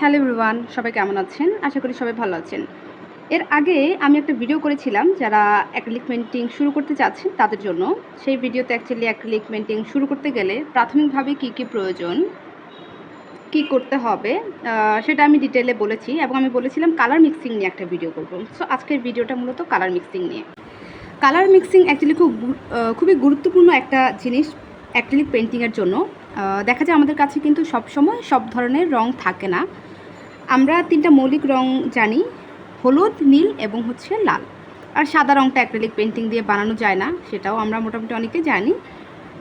Hello everyone, সবাই কেমন আছেন? আশা করি সবাই ভালো আছেন। এর আগে আমি একটা ভিডিও করেছিলাম, যারা অ্যাক্রিলিক পেন্টিং শুরু করতে চাচ্ছেন তাদের জন্য। সেই ভিডিওতে অ্যাকচুয়ালি অ্যাক্রিলিক পেন্টিং শুরু করতে গেলে প্রাথমিকভাবে কী কী প্রয়োজন, কি করতে হবে সেটা আমি ডিটেলে বলেছি এবং আমি বলেছিলাম কালার মিক্সিং নিয়ে একটা ভিডিও করব। সো আজকের ভিডিওটা মূলত কালার মিক্সিং নিয়ে। কালার মিক্সিং অ্যাকচুয়ালি খুব খুবই গুরুত্বপূর্ণ একটা জিনিস অ্যাক্রিলিক পেন্টিংয়ের জন্য। দেখা যায় আমাদের কাছে কিন্তু সব সময় সব ধরনের রং থাকে না। আমরা তিনটা মৌলিক রং জানি, হলুদ, নীল এবং হচ্ছে লাল। আর সাদা রংটা অ্যাক্রেলিক পেন্টিং দিয়ে বানানো যায় না, সেটাও আমরা মোটামুটি অনেকে জানি।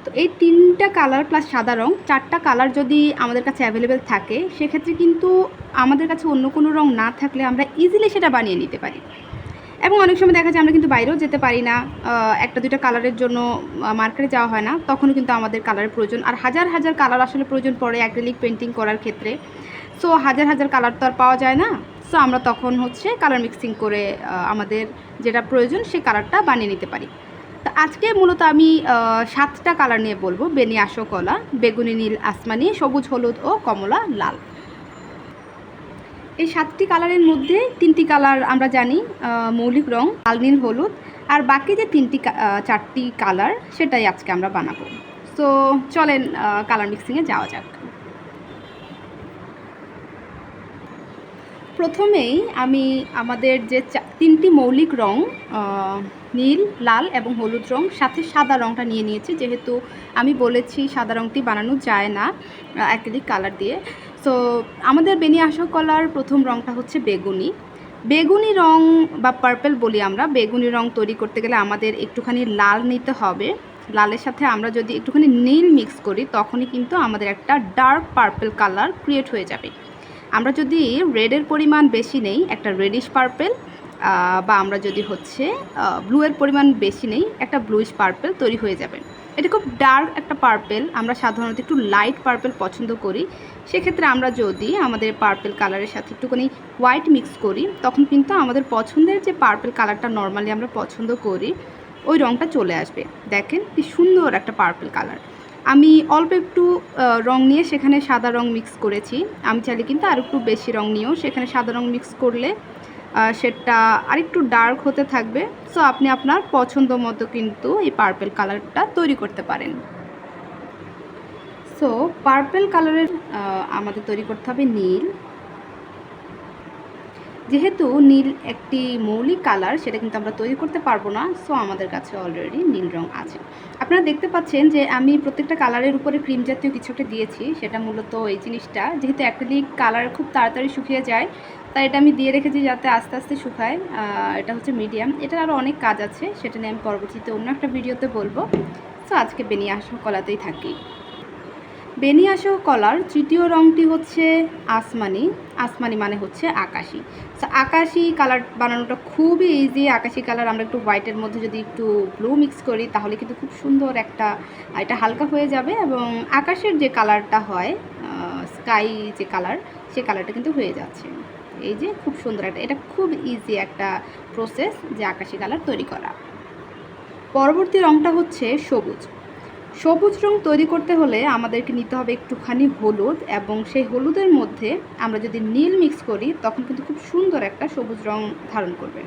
তো এই তিনটা কালার প্লাস সাদা রং, চারটা কালার যদি আমাদের কাছে অ্যাভেলেবেল থাকে, সেক্ষেত্রে কিন্তু আমাদের কাছে অন্য কোনো রং না থাকলে আমরা ইজিলি সেটা বানিয়ে নিতে পারি। এবং অনেক সময় দেখা যায় আমরা কিন্তু বাইরেও যেতে পারি না একটা দুইটা কালারের জন্য মার্কেটে যাওয়া হয় না, তখনও কিন্তু আমাদের কালারের প্রয়োজন। আর হাজার হাজার কালার আসলে প্রয়োজন পড়ে অ্যাক্রিলিক পেন্টিং করার ক্ষেত্রে। সো হাজার হাজার কালার তো আর পাওয়া যায় না। সো আমরা তখন হচ্ছে কালার মিক্সিং করে আমাদের যেটা প্রয়োজন সেই কালারটা বানিয়ে নিতে পারি। তো আজকে মূলত আমি সাতটা কালার নিয়ে বলব, বেনি আশো কলা বেগুনি নীল আসমানি, সবুজ হলুদ ও কমলা লাল। এই সাতটি কালারের মধ্যে তিনটি কালার আমরা জানি মৌলিক রং, লাল, নীল, হলুদ। আর বাকি যে তিনটি চারটি কালার সেটাই আজকে আমরা বানাবো। সো চলেন কালার মিক্সিংয়ে যাওয়া যাক। প্রথমেই আমি আমাদের যে তিনটি মৌলিক রং নীল, লাল এবং হলুদ রং, সাথে সাদা রংটা নিয়ে নিয়েছি। যেহেতু আমি বলেছি সাদা রংটি বানানো যায় না অ্যাক্রিলিক কালার দিয়ে। সো আমাদের বেনি কলার প্রথম রংটা হচ্ছে বেগুনি। বেগুনি রং বা পার্পেল বলি আমরা, বেগুনি রং তৈরি করতে গেলে আমাদের একটুখানি লাল নিতে হবে। লালের সাথে আমরা যদি একটুখানি নীল মিক্স করি, তখনই কিন্তু আমাদের একটা ডার্ক পার্পেল কালার ক্রিয়েট হয়ে যাবে। আমরা যদি রেডের পরিমাণ বেশি নেই, একটা রেডিশ পার্পেল বা আমরা যদি হচ্ছে ব্লুয়ের পরিমাণ বেশি নেই, একটা ব্লুইশ পার্পেল তৈরি হয়ে যাবে। এটা খুব ডার্ক একটা পার্পেল আমরা সাধারণত একটু লাইট পার্পেল পছন্দ করি। সেক্ষেত্রে আমরা যদি আমাদের পার্পেল কালারের সাথে একটুখানি হোয়াইট মিক্স করি, তখন কিন্তু আমাদের পছন্দের যে পার্পেল কালারটা নর্মালি আমরা পছন্দ করি, ওই রঙটা চলে আসবে। দেখেন কি সুন্দর একটা পার্পেল কালার আমি অল্প একটু রং নিয়ে সেখানে সাদা রং মিক্স করেছি। আমি চাইলে কিন্তু আর একটু বেশি রং নিয়েও সেখানে সাদা রং মিক্স করলে সেটা আরেকটু ডার্ক হতে থাকবে। সো আপনি আপনার পছন্দ মতো কিন্তু এই পার্পেল কালারটা তৈরি করতে পারেন। সো পার্পেল কালারের আমাদের তৈরি করতে হবে নীল। যেহেতু নীল একটি মৌলিক কালার, সেটা কিন্তু আমরা তৈরি করতে পারব না সো আমাদের কাছে অলরেডি নীল রং আছে। আপনারা দেখতে পাচ্ছেন যে আমি প্রত্যেকটা কালারের উপরে ক্রিম জাতীয় কিছু একটা দিয়েছি, সেটা মূলত এই জিনিসটা। যেহেতু অ্যাক্রিলিক কালার খুব তাড়াতাড়ি শুকিয়ে যায়, তাই এটা আমি দিয়ে রেখেছি যাতে আস্তে আস্তে শুকায়। এটা হচ্ছে মিডিয়াম এটার আরও অনেক কাজ আছে, সেটা নিয়ে আমি পরবর্তীতে অন্য একটা ভিডিওতে বলব। সো আজকে বেনিয়ে আসা কলাতেই থাকি। বেনিয়াসো কলার তৃতীয় রংটি হচ্ছে আসমানি। আসমানি মানে হচ্ছে আকাশি। আকাশি কালার বানানোটা খুবই ইজি আকাশি কালার আমরা একটু হোয়াইটের মধ্যে যদি একটু ব্লু মিক্স করি, তাহলে কিন্তু খুব সুন্দর একটা, এটা হালকা হয়ে যাবে এবং আকাশের যে কালারটা হয় স্কাই যে কালার সে কালারটা কিন্তু হয়ে যাচ্ছে। এই যে খুব সুন্দর একটা, এটা খুব ইজি একটা প্রসেস যে আকাশি কালার তৈরি করা। পরবর্তী রংটা হচ্ছে সবুজ। সবুজ রং তৈরি করতে হলে আমাদেরকে নিতে হবে একটুখানি হলুদ এবং সেই হলুদের মধ্যে আমরা যদি নীল মিক্স করি, তখন কিন্তু খুব সুন্দর একটা সবুজ রং ধারণ করবে।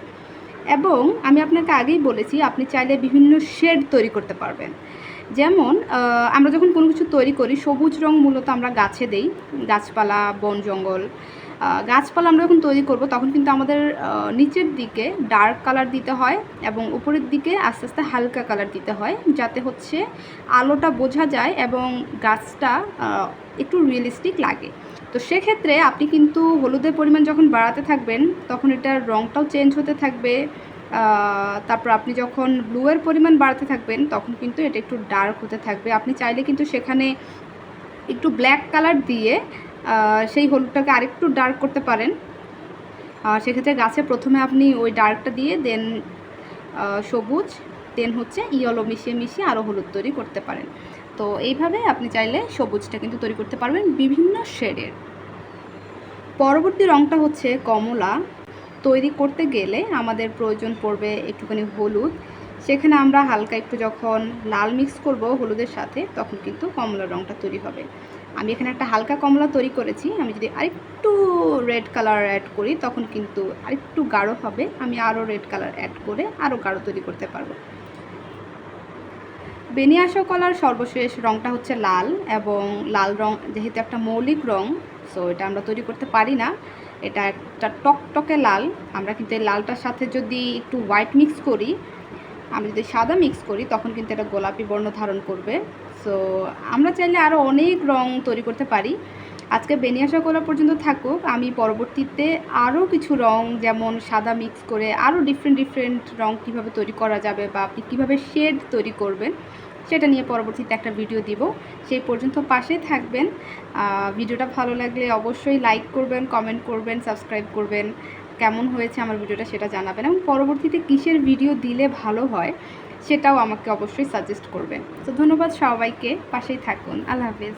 এবং আমি আপনাকে আগেই বলেছি, আপনি চাইলে বিভিন্ন শেড তৈরি করতে পারবেন। যেমন আমরা যখন কোনো কিছু তৈরি করি, সবুজ রং মূলত আমরা গাছে দেই। গাছপালা, বন জঙ্গল গাছপালা আমরা যখন তৈরি করব। তখন কিন্তু আমাদের নিচের দিকে ডার্ক কালার দিতে হয় এবং উপরের দিকে আস্তে আস্তে হালকা কালার দিতে হয় যাতে হচ্ছে আলোটা বোঝা যায় এবং গাছটা একটু রিয়েলিস্টিক লাগে। তো সেক্ষেত্রে আপনি কিন্তু হলুদের পরিমাণ যখন বাড়াতে থাকবেন, তখন এটার রঙটাও চেঞ্জ হতে থাকবে। তারপর আপনি যখন ব্লুয়ের পরিমাণ বাড়াতে থাকবেন, তখন কিন্তু এটা একটু ডার্ক হতে থাকবে। আপনি চাইলে কিন্তু সেখানে একটু ব্ল্যাক কালার দিয়ে সেই হলুদটাকে আরেকটু ডার্ক করতে পারেন। সেক্ষেত্রে গাছে প্রথমে আপনি ওই ডার্কটা দিয়ে দেন সবুজ দেন হচ্ছে ইয়েলো মিশিয়ে মিশিয়ে আরও হলুদ তৈরি করতে পারেন। তো এইভাবে আপনি চাইলে সবুজটা কিন্তু তৈরি করতে পারবেন বিভিন্ন শেডের। পরবর্তী রংটা হচ্ছে কমলা। তৈরি করতে গেলে আমাদের প্রয়োজন পড়বে একটুখানি হলুদ। সেখানে আমরা হালকা একটু যখন লাল মিক্স করব হলুদের সাথে, তখন কিন্তু কমলা রংটা তৈরি হবে। আমি এখানে একটা হালকা কমলা তৈরি করেছি। আমি যদি আরেকটু রেড কালার অ্যাড করি, তখন কিন্তু আরেকটু গাঢ় হবে। আমি আরও রেড কালার অ্যাড করে আরও গাঢ় তৈরি করতে পারব। বেনিয়াসো কলার সর্বশেষ রংটা হচ্ছে লাল এবং লাল রং যেহেতু একটা মৌলিক রং সো এটা আমরা তৈরি করতে পারি না। এটা একটা টকটকে লাল। আমরা কিন্তু এই লালটার সাথে যদি একটু হোয়াইট মিক্স করি আমি যদি সাদা মিক্স করি, তখন কিন্তু এটা গোলাপি বর্ণ ধারণ করবে। সো আমরা চাইলে আরও অনেক রং তৈরি করতে পারি। আজকে বেনিয়াসা কলা পর্যন্ত থাকুক, আমি পরবর্তীতে আরও কিছু রং যেমন সাদা মিক্স করে আরও ডিফারেন্ট ডিফারেন্ট রং কীভাবে তৈরি করা যাবে বা আপনি কীভাবে শেড তৈরি করবেন, সেটা নিয়ে পরবর্তীতে একটা ভিডিও দিব। সেই পর্যন্ত পাশেই থাকবেন। ভিডিওটা ভালো লাগলে অবশ্যই লাইক করবেন কমেন্ট করবেন সাবস্ক্রাইব করবেন। কেমন হয়েছে আমার ভিডিওটা সেটা জানাবেন এবং পরবর্তীতে কিসের ভিডিও দিলে ভালো হয় সেটাও আমাকে অবশ্যই সাজেস্ট করবেন। তো ধন্যবাদ সবাইকে, পাশেই থাকুন। আল্লাহ হাফিজ।